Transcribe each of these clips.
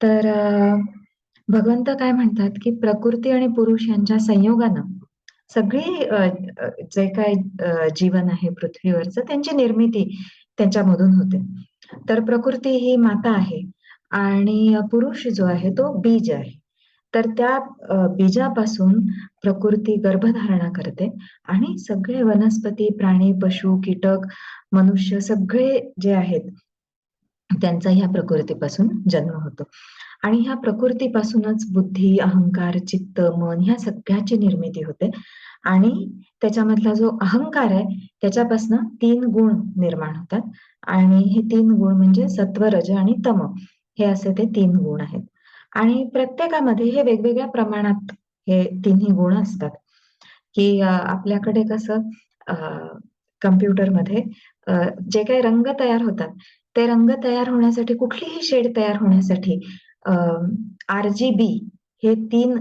तर अ, भगवंत काय म्हणतात, की प्रकृती आणि पुरुष यांच्या संयोगानं सगळी अ, अ, जे काही अ, जीवन आहे पृथ्वीवरचं त्यांची निर्मिती त्यांच्यामधून होते. तर प्रकृती ही माता आहे आणि पुरुष जो आहे तो बीज आहे. तर त्या अ, बीजापासून प्रकृती गर्भधारणा करते आणि सगळे वनस्पती, प्राणी, पशु, कीटक, मनुष्य सगळे जे आहेत त्यांचा ह्या प्रकृतीपासून जन्म होतो. आणि ह्या प्रकृतीपासूनच बुद्धी, अहंकार, चित्त, मन ह्या सगळ्याची निर्मिती होते आणि त्याच्यामधला जो अहंकार आहे त्याच्यापासून तीन गुण निर्माण होतात आणि हे तीन गुण म्हणजे सत्व, रज आणि तम हे असे ते तीन गुण आहेत. आणि प्रत्येकामध्ये हे वेगवेगळ्या प्रमाणात हे तिन्ही गुण असतात, की आपल्याकडे कसं अ, कॉम्प्युटरमध्ये जे काही रंग तयार होतात, ते रंग तयार होण्यासाठी कुठलीही शेड तयार होण्यासाठी आर-जी-बी हे तीन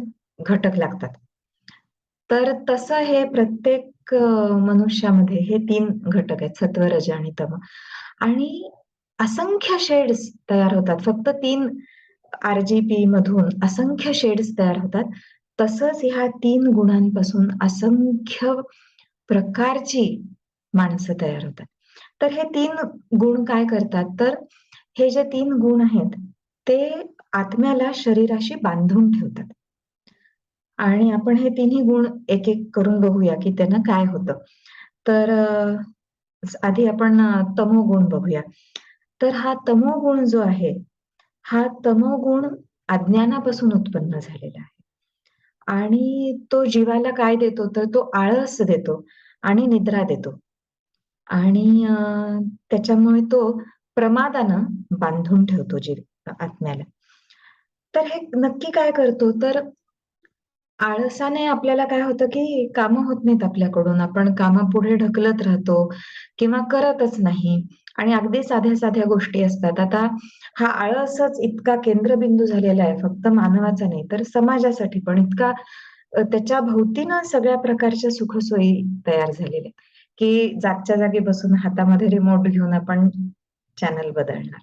घटक लागतात. तर तसं हे प्रत्येक मनुष्यामध्ये हे तीन घटक आहेत सत्व, रज आणि तम. आणि असंख्य शेड्स तयार होतात. फक्त तीन आर जी पी मधून असंख्य शेड्स तयार होतात. तसंच ह्या तीन गुणांपासून असंख्य प्रकारची माणसं तयार होतात. तर हे तीन गुण काय करतात, तर हे जे तीन गुण आहेत, ते आत्म्याला शरीराशी बांधून ठेवतात. आणि आपण हे तिन्ही गुण एक-एक करून बघूया, की त्यांना काय होतं. तर आधी आपण तमोगुण बघूया. तर हा तमोगुण जो आहे, हा तमोगुण अज्ञानापासून उत्पन्न झालेला आहे. आणि तो जीवाला काय देतो, तर तो आळस देतो आणि निद्रा देतो. आणि त्याच्यामुळे तो प्रमादानं बांधून ठेवतो जीव आत्म्याला. तर हे नक्की काय करतो, तर आळसाने आपल्याला काय होतं, की कामं होत नाहीत आपल्याकडून. आपण कामं पुढे ढकलत राहतो किंवा करतच नाही आणि अगदी साध्या-साध्या गोष्टी असतात. आता हा आळसच इतका केंद्रबिंदू झालेला आहे, फक्त मानवाचा नाही, तर समाजासाठी पण इतका त्याच्या भोवतीनं सगळ्या प्रकारच्या सुखसोयी तयार झालेल्या आहेत, की जागच्या जागी बसून हातामध्ये रिमोट घेऊन आपण चॅनल बदलणार.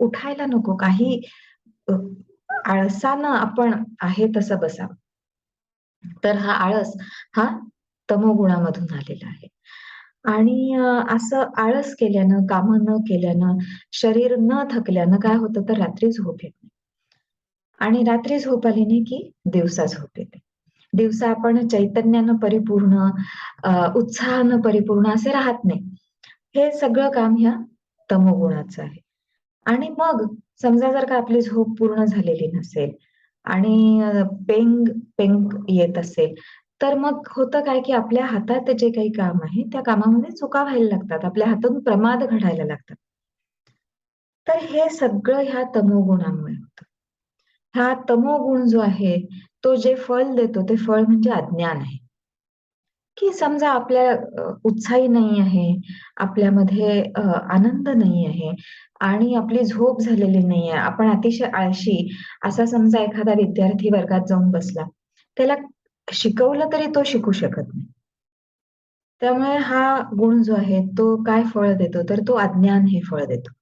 उठायला नको, काही आळसानं आपण आहे तसं बसावं. तर हा आळस हा तमोगुणामधून आलेला आहे. आणि असं आळस केल्यानं, कामं न केल्यानं, शरीर न थकल्यानं काय होतं, तर रात्री झोप येत नाही. आणि रात्री झोप आली नाही, की दिवसा झोप येते. दिवसा आपण चैतन्यानं परिपूर्ण, उत्साहानं परिपूर्ण असे राहत नाही. हे सगळं काम ह्या तमोगुणाचं आहे. आणि मग समजा जर का आपली झोप पूर्ण झालेली नसेल आणि पेंग-पेंग येत असेल, तर मग होतं काय, की आपल्या हातात जे काही काम आहे, त्या कामामध्ये चुका व्हायला लागतात. आपल्या हातून प्रमाद घडायला लागतात. तर हे सगळं ह्या तमोगुणामुळे होतं. हा तमोगुण जो आहे, तो जे फळ देतो, ते फळ म्हणजे अज्ञान आहे. की समजा आपल्या उत्साही नाही आहे, आपल्यामध्ये आनंद नाही आहे आणि आपली झोप झालेली नाही आहे. आपण अतिशय आळशी असा समजा एखादा विद्यार्थी वर्गात जाऊन बसला. त्याला शिकवलं तरी तो शिकू शकत नाही. त्यामुळे हा गुण जो आहे तो काय फळ देतो, तर तो अज्ञान हे फळ देतो.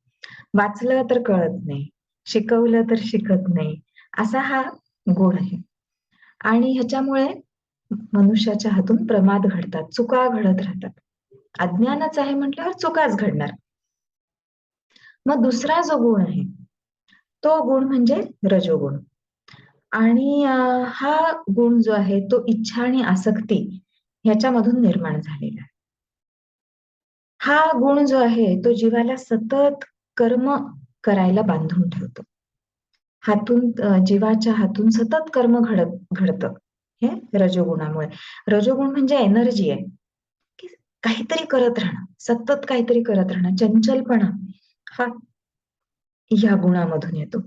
वाचलं तर कळत नाही, शिकवलं तर शिकत नाही, असा हा गुण आहे. आणि ह्याच्यामुळे मनुष्याच्या हातून प्रमाद घडतात, चुका घडत राहतात. अज्ञानच आहे म्हटल्यावर चुकाच घडणार. मग दुसरा जो गुण आहे, तो गुण म्हणजे रजोगुण. आणि हा गुण जो आहे तो इच्छा आणि आसक्ती ह्याच्यामधून निर्माण झालेला आहे. हा गुण जो आहे तो जीवाला सतत कर्म करायला बांधून ठेवतो. हातून जीवाच्या हातून सतत कर्म घडत घडतं, हे रजोगुणामुळे. रजोगुण म्हणजे एनर्जी आहे, की काहीतरी करत राहणं, सतत काहीतरी करत राहणं, चंचलपणा हा या गुणामधून येतो.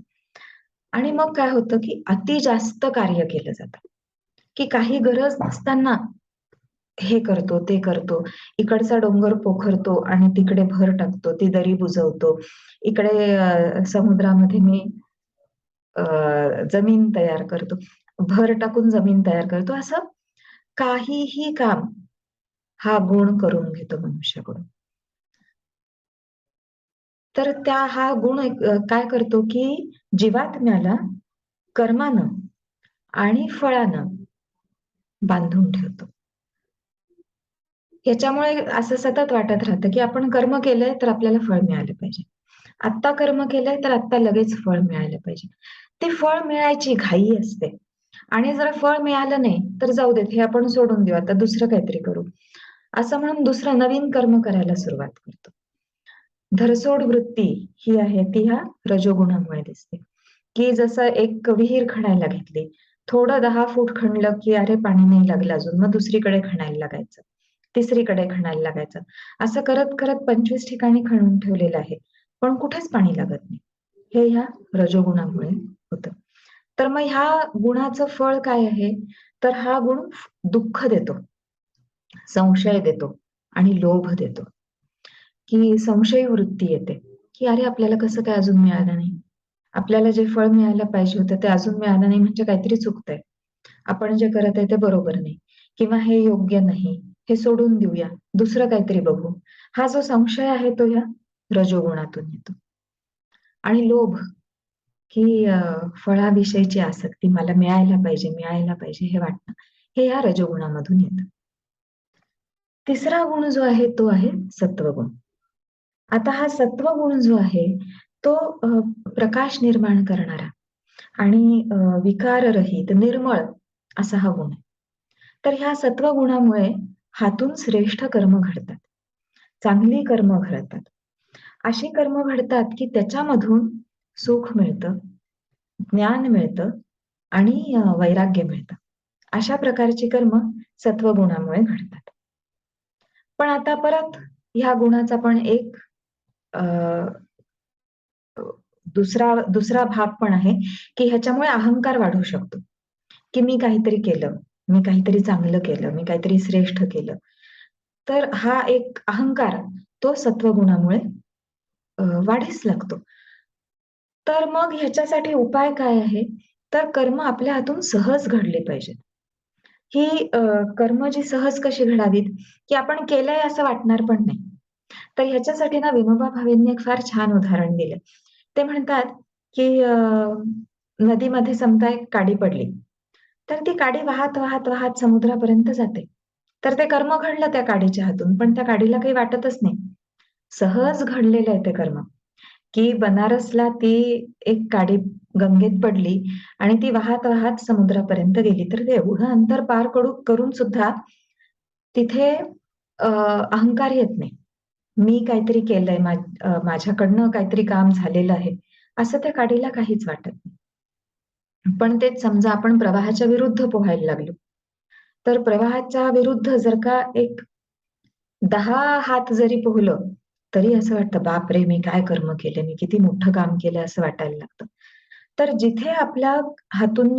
आणि मग काय होतं, की अति जास्त कार्य केलं जातं, की काही गरज नसताना हे करतो, ते करतो. इकडचा डोंगर पोखरतो आणि तिकडे भर टाकतो, ती दरी बुजवतो. इकडे समुद्रामध्ये मी जमीन तयार करतो. भर टाकून जमीन तयार करतो. असं काहीही काम हा गुण करून घेतो मनुष्याकडून. तर त्या हा गुण काय करतो, की जीवात्म्याला कर्मानं आणि फळानं बांधून ठेवतो. याच्यामुळे असं सतत वाटत राहतं, की आपण कर्म केलंय तर आपल्याला फळ मिळालं पाहिजे. आत्ता कर्म केलंय तर आत्ता लगेच फळ मिळालं पाहिजे. ते फळ मिळायची घाई असते आणि जर फळ मिळालं नाही, तर जाऊ देत हे आपण सोडून देऊ आता दुसरं काहीतरी करू. असं म्हणून दुसरं नवीन कर्म करायला सुरुवात करतो. धरसोड वृत्ती ही आहे ती ह्या रजोगुणामुळे दिसते, की जसं एक विहीर खणायला घेतली. थोडं दहा फूट खणलं, की अरे पाणी नाही लागलं अजून. मग दुसरीकडे खणायला लागायचं. तिसरीकडे खणायला लागायचं. असं करत-करत 25 ठिकाणी खणून ठेवलेलं आहे. पण कुठेच पाणी लागत नाही. हे ह्या रजोगुणामुळे होतं. तर मग ह्या गुणाचं फळ काय आहे? तर हा गुण दुःख देतो, संशय देतो आणि लोभ देतो. की संशय वृत्ती येते, की अरे आपल्याला कसं काय अजून मिळालं नाही? आपल्याला जे फळ मिळायला पाहिजे होतं ते अजून मिळालं नाही म्हणजे काहीतरी चुकतंय. आपण जे करत आहे ते बरोबर नाही किंवा हे योग्य नाही. हे सोडून देऊया. दुसरं काहीतरी बघू. हा जो संशय आहे तो ह्या रजोगुणातून येतो. आणि लोभ, की फळाविषयीची आसक्ती मला मिळायला पाहिजे, मिळायला पाहिजे हे वाटणं, हे या रजोगुणामधून येतं. तिसरा गुण जो आहे तो आहे सत्वगुण. आता हा सत्वगुण जो आहे, तो प्रकाश निर्माण करणारा आणि विकाररहित, निर्मळ असा हा गुण आहे. तर ह्या सत्वगुणामुळे हातून श्रेष्ठ कर्म घडतात. चांगली कर्म घडतात. अशी कर्म घडतात, की त्याच्यामधून सुख मिळतं, ज्ञान मिळतं आणि वैराग्य मिळतं. अशा प्रकारची कर्म सत्वगुणामुळे घडतात. पण आता परत ह्या गुणाचा पण एक दुसरा दुसरा भाग पण आहे, की ह्याच्यामुळे अहंकार वाढू शकतो, की मी काहीतरी केलं, मी काहीतरी चांगलं केलं, मी काहीतरी श्रेष्ठ केलं. तर हा एक अहंकार तो सत्वगुणामुळे गुणामुळे वाढीस लागतो. तर मग ह्याच्यासाठी उपाय काय आहे? तर कर्म आपल्या हातून सहज घडले पाहिजेत. ही कर्म जी सहज कशी घडावीत, की आपण केलंय असं वाटणार पण नाही. तर ह्याच्यासाठी ना विनोबा भावेंनी एक फार छान उदाहरण दिलं. ते म्हणतात, की नदीमध्ये समजा एक काडी पडली. तर ती काडी वाहत, वाहत, वाहत समुद्रापर्यंत जाते. तर ते कर्म घडलं त्या काडीच्या हातून, पण त्या काडीला काही वाटतच नाही. सहज घडलेलं आहे ते कर्म. की बनारसला ती एक काडी गंगेत पडली आणि ती वाहत-वाहत समुद्रापर्यंत गेली. तर ते एवढं अंतर पार करू करून सुद्धा तिथे अहंकार येत नाही. मी काहीतरी केलंय, माझ्याकडनं काहीतरी काम झालेलं आहे, असं त्या काडीला काहीच वाटत नाही. पण तेच समजा आपण प्रवाहाच्या विरुद्ध पोहायला लागलो, तर प्रवाहाच्या विरुद्ध जर का एक दहा हात जरी पोहलं, तरी असं वाटतं, बाप रे मी काय कर्म केले, मी किती मोठं काम केलं," असं वाटायला लागतं. तर जिथे आपल्या हातून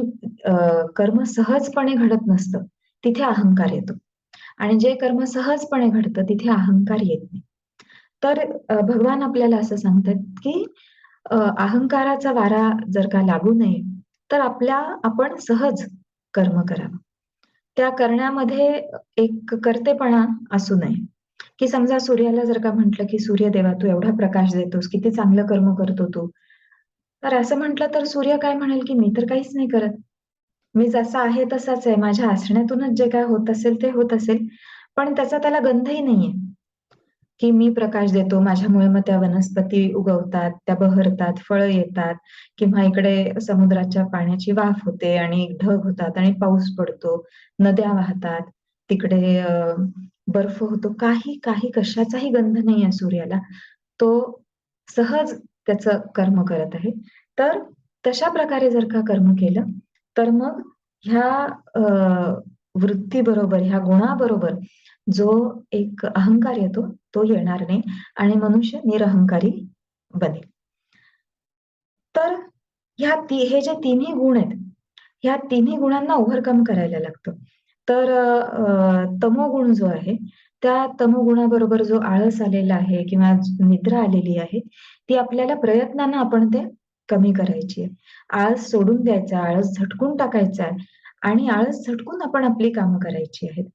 कर्म सहजपणे घडत नसतं, तिथे अहंकार येतो आणि जे कर्म सहजपणे घडतं, तिथे अहंकार येत नाही. तर भगवान आपल्याला असं सांगतात, की अहंकाराचा वारा जर का लागू नये, तर आपल्या आपण सहज कर्म करावं. त्या करण्यामध्ये एक कर्तेपणा असू नये. की समजा सूर्याला जर का म्हंटल की "सूर्यदेवा तू एवढा प्रकाश देतोस, किती चांगलं कर्म करतो तू." तर असं म्हटलं तर सूर्य काय म्हणेल, की "मी तर काहीच नाही करत. मी जसा आहे तसाच आहे. माझ्या असण्यातूनच जे काय होत असेल ते होत असेल." पण त्याचा त्याला गंधही नाहीये. की मी प्रकाश देतो, माझ्यामुळे मग त्या वनस्पती उगवतात, त्या बहरतात, फळं येतात किंवा इकडे समुद्राच्या पाण्याची वाफ होते आणि ढग होतात आणि पाऊस पडतो, नद्या वाहतात, तिकडे बर्फ होतो. काही, काही कशाचाही गंध नाही आहे सूर्याला. तो सहज त्याचं कर्म करत आहे. तर तशा प्रकारे जर का कर्म केलं, तर मग ह्या वृत्ती वृत्तीबरोबर, ह्या गुणाबरोबर जो एक अहंकार येतो, तो येणार नाही आणि मनुष्य निरहंकारी बनेल. तर ह्या ती हे जे तिन्ही गुण आहेत, ह्या तिन्ही गुणांना ओव्हरकम करायला लागतं. तर तमोगुण जो आहे, त्या तमोगुणाबरोबर जो आळस आलेला आहे किंवा निद्रा आलेली आहे, ती आपल्याला प्रयत्नानं आपण ते कमी करायची आहे. आळस सोडून द्यायचा, आळस झटकून टाकायचा आहे आणि आळस झटकून आपण आपली कामं करायची आहेत.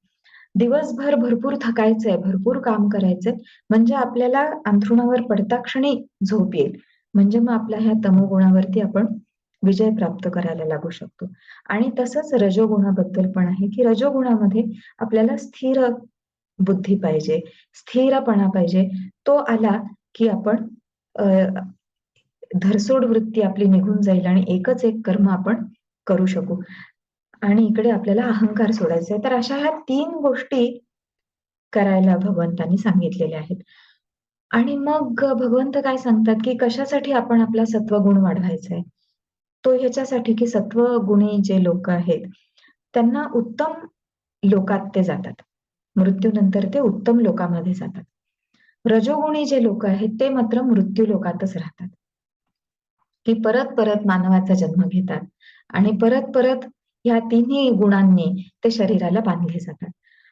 दिवसभर भरपूर थकायचंय, भरपूर काम करायचंय, म्हणजे आपल्याला अंथरुणावर पडता क्षणी झोप येईल. म्हणजे मग आपल्या ह्या तमोगुणावरती आपण विजय प्राप्त करायला लागू शकतो. आणि तसंच रजोगुणाबद्दल पण आहे, की रजोगुणामध्ये आपल्याला स्थिर बुद्धी पाहिजे, स्थिरपणा पाहिजे. तो आला, की आपण धरसोड वृत्ती आपली निघून जाईल आणि एकच एक कर्म आपण करू शकू. आणि इकडे आपल्याला अहंकार सोडायचा आहे. तर अशा ह्या तीन गोष्टी करायला भगवंतांनी सांगितलेल्या आहेत. आणि मग भगवंत काय सांगतात, की कशासाठी आपण आपला सत्वगुण वाढवायचा आहे? तो ह्याच्यासाठी, की सत्वगुणी जे लोक आहेत, त्यांना उत्तम लोकात ते जातात. मृत्यूनंतर ते उत्तम लोकामध्ये जातात. रजोगुणी जे लोक आहेत, ते मात्र मृत्यू लोकातच राहतात. की परत-परत मानवाचा जन्म घेतात आणि परत-परत ह्या तिन्ही गुणांनी ते शरीराला बांधले जातात.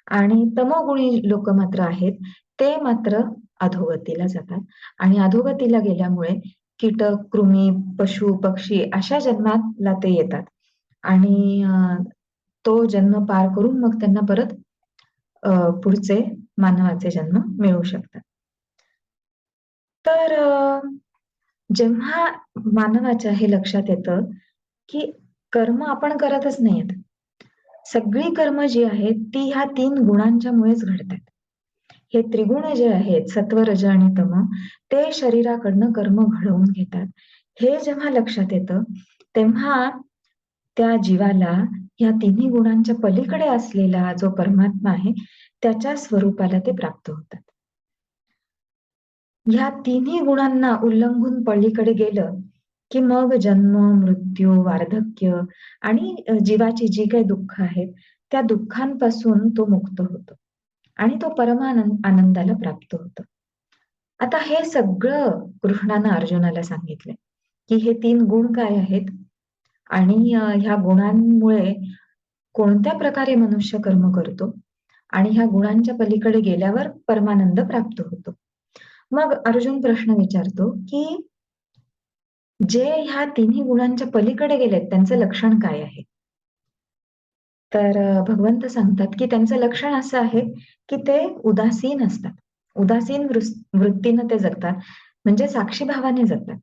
आणि तमोगुणी लोक मात्र आहेत, ते मात्र अधोगतीला जातात आणि अधोगतीला गेल्यामुळे कीटक, कृमी, पशु, पक्षी अशा जन्माला ते येतात आणि तो जन्म पार करून मग त्यांना परत पुढचे मानवाचे जन्म मिळू शकतात. तर जेव्हा मानवाच्या हे लक्षात येतं, की कर्म आपण करतच नाहीयेत. सगळी कर्म जी आहेत, ती ह्या 3 गुणांच्यामुळेच घडतात. हे त्रिगुण जे आहेत, सत्व, रज आणि तम, ते शरीराकडनं कर्म घडवून घेतात. हे जेव्हा लक्षात येतं, तेव्हा त्या जीवाला ह्या तिन्ही गुणांच्या पलीकडे असलेला जो परमात्मा आहे, त्याच्या स्वरूपाला ते प्राप्त होतात. ह्या तिन्ही गुणांना उल्लंघून पलीकडे गेलं, की मग जन्म, मृत्यू, वार्धक्य आणि जीवाची जी काही दुःख आहेत, त्या दुःखांपासून तो मुक्त होतो आणि तो परमानंद आनंदाला प्राप्त होतो. आता हे सगळं कृष्णानं अर्जुनाला सांगितलंय, की हे तीन गुण काय आहेत आणि ह्या गुणांमुळे कोणत्या प्रकारे मनुष्य कर्म करतो आणि ह्या गुणांच्या पलीकडे गेल्यावर परमानंद प्राप्त होतो. मग अर्जुन प्रश्न विचारतो, की जे ह्या तिन्ही गुणांच्या पलीकडे गेलेत त्यांचं लक्षण काय आहे? तर भगवंत सांगतात, की त्यांचं लक्षण असं आहे, की ते उदासीन असतात. उदासीन वृत्तीनं ते जगतात. म्हणजे साक्षीभावाने जगतात,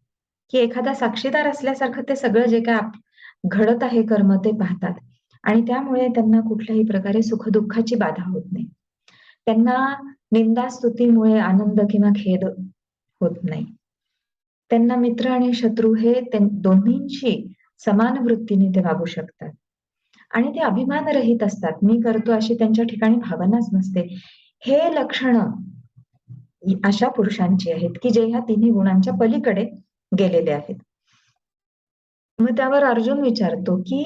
की एखादा साक्षीदार असल्यासारखं ते सगळं जे काय घडत आहे कर्म ते पाहतात आणि त्यामुळे त्यांना कुठल्याही प्रकारे सुखदुःखाची बाधा होत नाही. त्यांना निंदा-स्तुतीमुळे आनंद किंवा खेद होत नाही. त्यांना मित्र आणि शत्रू हे दोन्हींशी समान वृत्तीने ते वागू शकतात. आणि ते अभिमानरहित असतात. मी करतो अशी त्यांच्या ठिकाणी भावनाच नसते. हे लक्षणं अशा पुरुषांची आहेत, की जे ह्या तिन्ही गुणांच्या पलीकडे गेलेले आहेत. मग त्यावर अर्जुन विचारतो, की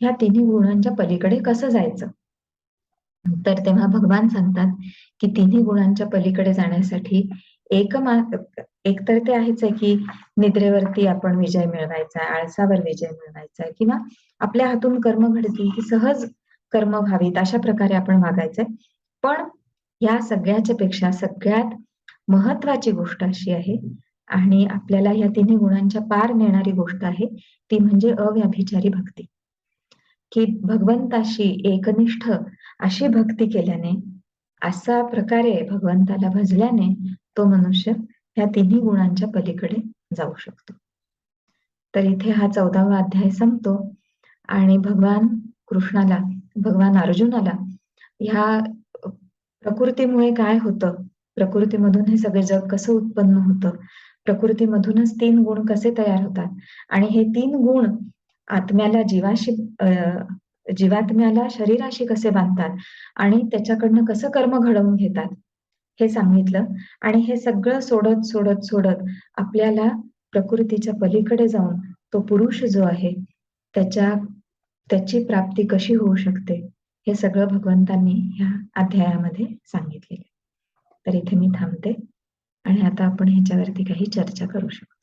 ह्या तिन्ही गुणांच्या पलीकडे कसं जायचं? तर तेव्हा भगवान सांगतात, की तिन्ही गुणांच्या पलीकडे जाण्यासाठी एक मा एक तर ते आहेच आहे, की निद्रेवरती आपण विजय मिळवायचा आळसावर विजय मिळवायचा आहे किंवा आपल्या हातून कर्म घडतील, की सहज कर्म व्हावीत अशा प्रकारे आपण वागायचंय. पण या सगळ्याच्या पेक्षा सगळ्यात महत्वाची गोष्ट अशी आहे आणि आपल्याला या तिन्ही गुणांच्या पार नेणारी गोष्ट आहे, ती म्हणजे अव्याभिचारी भक्ती. की भगवंताशी एकनिष्ठ अशी भक्ती केल्याने, असा प्रकारे भगवंताला भजल्याने तो मनुष्य या तिन्ही गुणांच्या पलीकडे जाऊ शकतो. तर इथे हा 14वा अध्याय संपतो आणि भगवान कृष्णाला, भगवान अर्जुनाला ह्या प्रकृतीमुळे काय होतं, प्रकृतीमधून हे सगळे जग कसं उत्पन्न होतं, प्रकृतीमधूनच तीन गुण कसे तयार होतात? आणि हे तीन गुण आत्म्याला जीवाशी जीवात्म्याला शरीराशी कसे बांधतात? आणि त्याच्याकडनं कसं कर्म घडवून घेतात, हे सांगितलं. आणि हे सगळं सोडत, सोडत, सोडत आपल्याला प्रकृतीच्या पलीकडे जाऊन तो पुरुष जो आहे, त्याच्या त्याची प्राप्ती कशी होऊ शकते, हे सगळं भगवंतांनी ह्या अध्यायामध्ये सांगितलेलं तर इथे मी थांबते आणि आता आपण ह्याच्यावरती काही चर्चा करू शकतो.